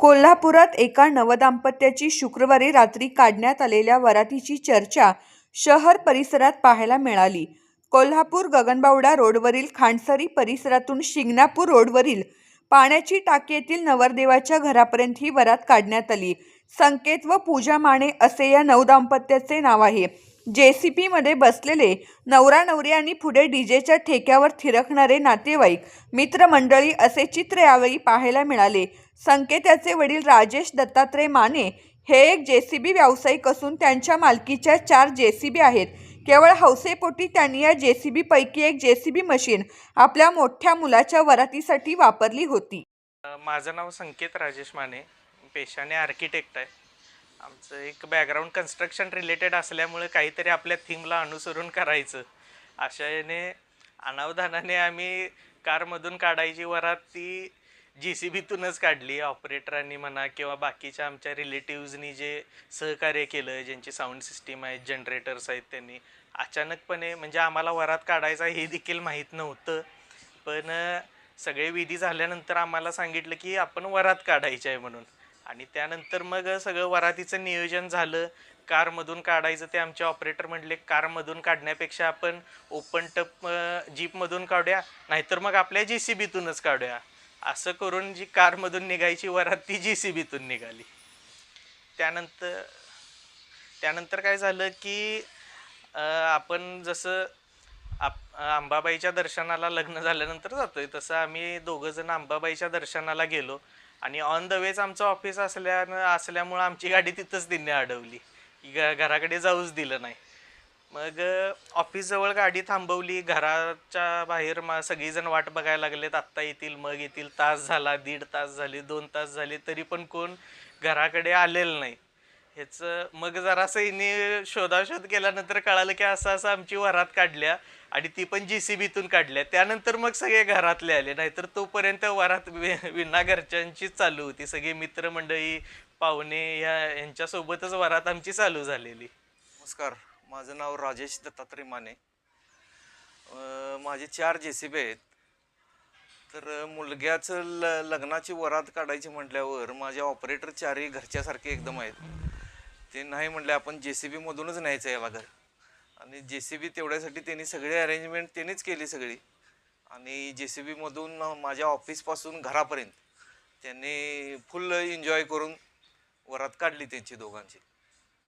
कोल्हापुरात एका नवदाम्पत्याची शुक्रवारी रात्री काढण्यात आलेल्या वरातीची चर्चा शहर परिसरात पाहायला मिळाली. कोल्हापूर गगनबावडा रोडवरील खांडसरी परिसरातून शिंगणापूर रोडवरील पाण्याची टाकी येथील नवरदेवाच्या घरापर्यंत ही वरात काढण्यात आली. संकेत व पूजा माने असे या नवदाम्पत्याचे नाव आहे. जेसीपीमध्ये बसलेले नवरा नवरी आणि पुढे डीजेच्या ठेक्यावर थिरकणारे नातेवाईक मित्रमंडळी असे चित्र यावेळी पाहायला मिळाले. संकेताचे वडील राजेश दत्तात्रय माने हे एक जेसीबी व्यावसायिक असून त्यांच्या मालकीच्या चार जेसीबी आहेत. केवळ हौसेपोटी त्यांनी या जेसीबीपैकी एक जेसीबी मशीन आपल्या मोठ्या मुलाच्या वरातीसाठी वापरली होती. माझं नाव संकेत राजेश माने पेशाने आर्किटेक्ट आहे. आमचं एक बॅकग्राऊंड कन्स्ट्रक्शन रिलेटेड असल्यामुळे काहीतरी आपल्या थीमला अनुसरून करायचं. अशा याने अनावधानाने आम्ही कारमधून काढायची वरात ती जी सी बीतूनच काढली. ऑपरेटरांनी म्हणा किंवा बाकीच्या आमच्या रिलेटिव्जनी जे सहकार्य केलं ज्यांची साऊंड सिस्टीम आहेत जनरेटर्स आहेत त्यांनी. अचानकपणे म्हणजे आम्हाला वरात काढायचा हे देखील माहीत नव्हतं. पण सगळे विधी झाल्यानंतर आम्हाला सांगितलं की आपण वरात काढायची आहे म्हणून. आणि त्यानंतर मग सगळं वरातीचं नियोजन झालं. कारमधून काढायचं ते आमचे ऑपरेटर म्हटले कारमधून काढण्यापेक्षा आपण ओपन टप जीपमधून काढूया नाहीतर मग आपल्या जी सी बीतूनच काढूया. असं करून जी कारमधून निघायची वरात ती जी सी बीतून निघाली. त्यानंतर त्यानंतर काय झालं की आपण जसं आप अंबाबाईच्या दर्शनाला लग्न झाल्यानंतर जातोय तसं आम्ही दोघंजण अंबाबाईच्या दर्शनाला गेलो. आणि ऑन द वेज आमचं ऑफिस असल्यानं असल्यामुळं आमची गाडी तिथंच तिने अडवली. की घ घराकडे जाऊच दिलं नाही. मग ऑफिसजवळ गाडी थांबवली. घराच्या बाहेर मा सगळीजण वाट बघायला लागलेत. आत्ता येतील मग येतील. तास झाला दीड तास झाले दोन तास झाले तरी पण कोण घराकडे आलेलं नाही. ह्याचं मग जरासं हिने शोधाशोध केल्यानंतर कळालं की असं असं आमची वरात काढल्या आणि ती पण जी सी बीतून काढल्या. त्यानंतर मग सगळे घरातले आले. नाहीतर तोपर्यंत वरात विना घरच्यांचीच चालू होती. सगळे मित्रमंडळी पाहुणे या यांच्यासोबतच वरात आमची चालू झालेली. नमस्कार. माझं नाव राजेश दत्तात्रय माने. माझे चार जे सी बी आहेत. तर मुलग्याचं ल लग्नाची वरात काढायची म्हटल्यावर माझ्या ऑपरेटर चारही घरच्यासारखे एकदम आहेत. ते नाही म्हटले आपण जे सी बीमधूनच न्यायचं याला घर आणि जे सी बी तेवढ्यासाठी त्यांनी सगळी अरेंजमेंट त्यांनीच केली सगळी. आणि जे सी बीमधून माझ्या ऑफिसपासून घरापर्यंत त्यांनी फुल एन्जॉय करून वरात काढली त्यांची दोघांची.